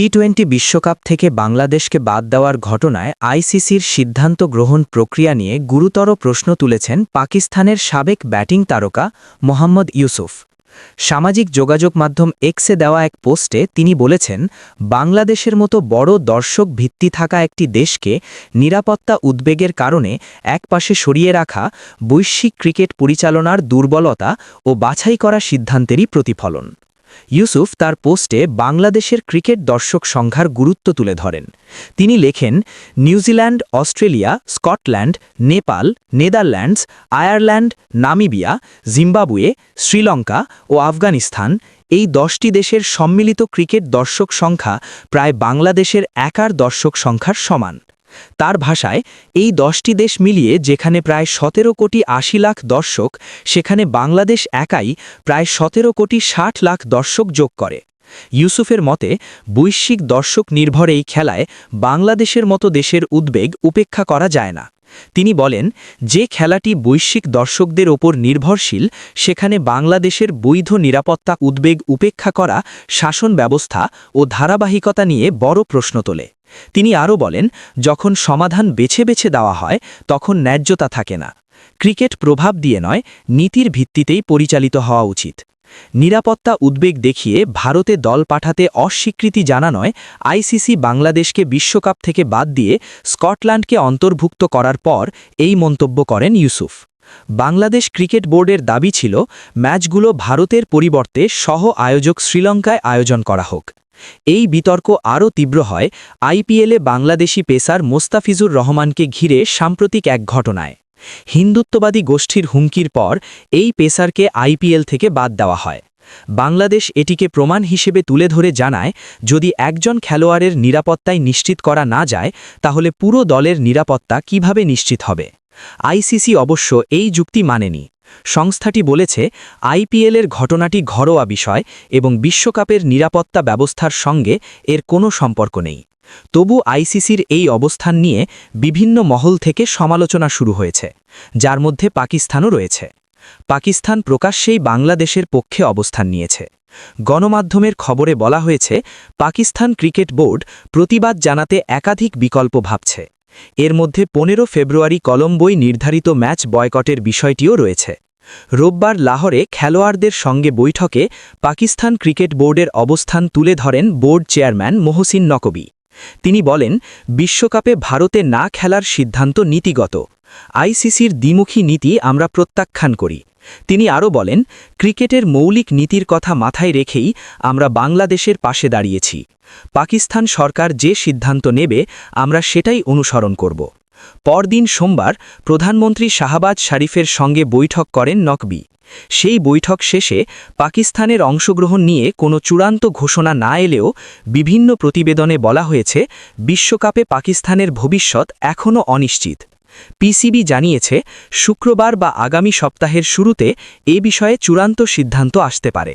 T twenty বিশ্বকাপ থেকে বাংলাদেশকে বাদ দেওয়ার ঘটনায় আইসিসির সিদ্ধান্ত গ্রহণ প্রক্রিয়া নিয়ে গুরুতর প্রশ্ন তুলেছেন পাকিস্তানের সাবেক ব্যাটিং তারকা মোহাম্মদ ইউসুফ। সামাজিক যোগাযোগ মাধ্যম এক্সে দেওয়া এক পোস্টে তিনি বলেছেন, বাংলাদেশের মতো বড় দর্শক ভিত্তি থাকা একটি দেশকে নিরাপত্তা উদ্বেগের কারণে একপাশে সরিয়ে রাখা, বৈশ্বিক ক্রিকেট পরিচালনার দুর্বলতা ও বাছাই করা সিদ্ধান্তেরই প্রতিফলন। ইউসুফ তার পোস্টে বাংলাদেশের ক্রিকেট দর্শক সংখ্যার গুরুত্ব তুলে ধরেন। তিনি লেখেন, New Zealand, Australia, Scotland, Nepal, Netherlands, Ireland, Namibia, Zimbabwe, Sri Lanka ও আফগানিস্তান এই দশটি দেশের সম্মিলিত ক্রিকেট দর্শক সংখ্যা প্রায় বাংলাদেশের একার দর্শক সংখ্যার সমান। তার ভাষায় এই দশটি দেশ মিলিয়ে যেখানে প্রায় সতেরো কোটি আশি লাখ দর্শক, সেখানে বাংলাদেশ একাই প্রায় সতেরো কোটি ষাট লাখ দর্শক যোগ করে। ইউসুফের মতে, বৈশ্বিক দর্শক নির্ভর এই খেলায় বাংলাদেশের মতো দেশের উদ্বেগ উপেক্ষা করা যায় না। তিনি বলেন, যে খেলাটি বৈশ্বিক দর্শকদের ওপর নির্ভরশীল, সেখানে বাংলাদেশের বৈধ নিরাপত্তা উদ্বেগ উপেক্ষা করা শাসন ব্যবস্থা ও ধারাবাহিকতা নিয়ে বড় প্রশ্ন তোলে। তিনি আরও বলেন, যখন সমাধান বেছে বেছে দেওয়া হয়, তখন ন্যায্যতা থাকে না। ক্রিকেট প্রভাব দিয়ে নয়, নীতির ভিত্তিতেই পরিচালিত হওয়া উচিত। নিরাপত্তা উদ্বেগ দেখিয়ে ভারতে দল পাঠাতে অস্বীকৃতি জানা নয় আইসিসি বাংলাদেশকে বিশ্বকাপ থেকে বাদ দিয়ে স্কটল্যান্ডকে অন্তর্ভুক্ত করার পর এই মন্তব্য করেন ইউসুফ। বাংলাদেশ ক্রিকেট বোর্ডের দাবি ছিল, ম্যাচগুলো ভারতের পরিবর্তে সহ আয়োজক শ্রীলঙ্কায় আয়োজন করা হোক। এই বিতর্ক আরও তীব্র হয়, আইপিএলে বাংলাদেশি পেসার মোস্তাফিজুর রহমানকে ঘিরে সাম্প্রতিক এক ঘটনায়। হিন্দুত্ববাদী গোষ্ঠীর হুমকির পর এই পেসারকে আইপিএল থেকে বাদ দেওয়া হয়। বাংলাদেশ এটিকে প্রমাণ হিসেবে তুলে ধরে জানায়, যদি একজন খেলোয়াড়ের নিরাপত্তায় নিশ্চিত করা না যায়, তাহলে পুরো দলের নিরাপত্তা কীভাবে নিশ্চিত হবে? আইসিসি অবশ্য এই যুক্তি মানেনি। সংস্থাটি বলেছে, আইপিএলের ঘটনাটি ঘরোয়া বিষয় এবং বিশ্বকাপের নিরাপত্তা ব্যবস্থার সঙ্গে এর কোনো সম্পর্ক নেই। তবু আইসিসির এই অবস্থান নিয়ে বিভিন্ন মহল থেকে সমালোচনা শুরু হয়েছে, যার মধ্যে পাকিস্তানও রয়েছে। পাকিস্তান প্রকাশ্যেই বাংলাদেশের পক্ষে অবস্থান নিয়েছে। গণমাধ্যমের খবরে বলা হয়েছে, পাকিস্তান ক্রিকেট বোর্ড প্রতিবাদ জানাতে একাধিক বিকল্প ভাবছে। এর মধ্যে পনেরো ফেব্রুয়ারি কলম্বোয় নির্ধারিত ম্যাচ বয়কটের বিষয়টিও রয়েছে। রোববার লাহোরে খেলোয়াড়দের সঙ্গে বৈঠকে পাকিস্তান ক্রিকেট বোর্ডের অবস্থান তুলে ধরেন বোর্ড চেয়ারম্যান মোহসিন নকবি। তিনি বলেন, বিশ্বকাপে ভারতে না খেলার সিদ্ধান্ত নীতিগত। আইসিসির দ্বিমুখী নীতি আমরা প্রত্যাখ্যান করি। তিনি আরও বলেন, ক্রিকেটের মৌলিক নীতির কথা মাথায় রেখেই আমরা বাংলাদেশের পাশে দাঁড়িয়েছি। পাকিস্তান সরকার যে সিদ্ধান্ত নেবে, আমরা সেটাই অনুসরণ করব। পরদিন সোমবার প্রধানমন্ত্রী শাহবাজ শরীফের সঙ্গে বৈঠক করেন নকবি। সেই বৈঠক শেষে পাকিস্তানের অংশগ্রহণ নিয়ে কোনো চূড়ান্ত ঘোষণা না এলেও বিভিন্ন প্রতিবেদনে বলা হয়েছে, বিশ্বকাপে পাকিস্তানের ভবিষ্যৎ এখনও অনিশ্চিত। পিসিবি জানিয়েছে শুক্রবার বা আগামী সপ্তাহের শুরুতে এ বিষয়ে চূড়ান্ত সিদ্ধান্ত আসতে পারে।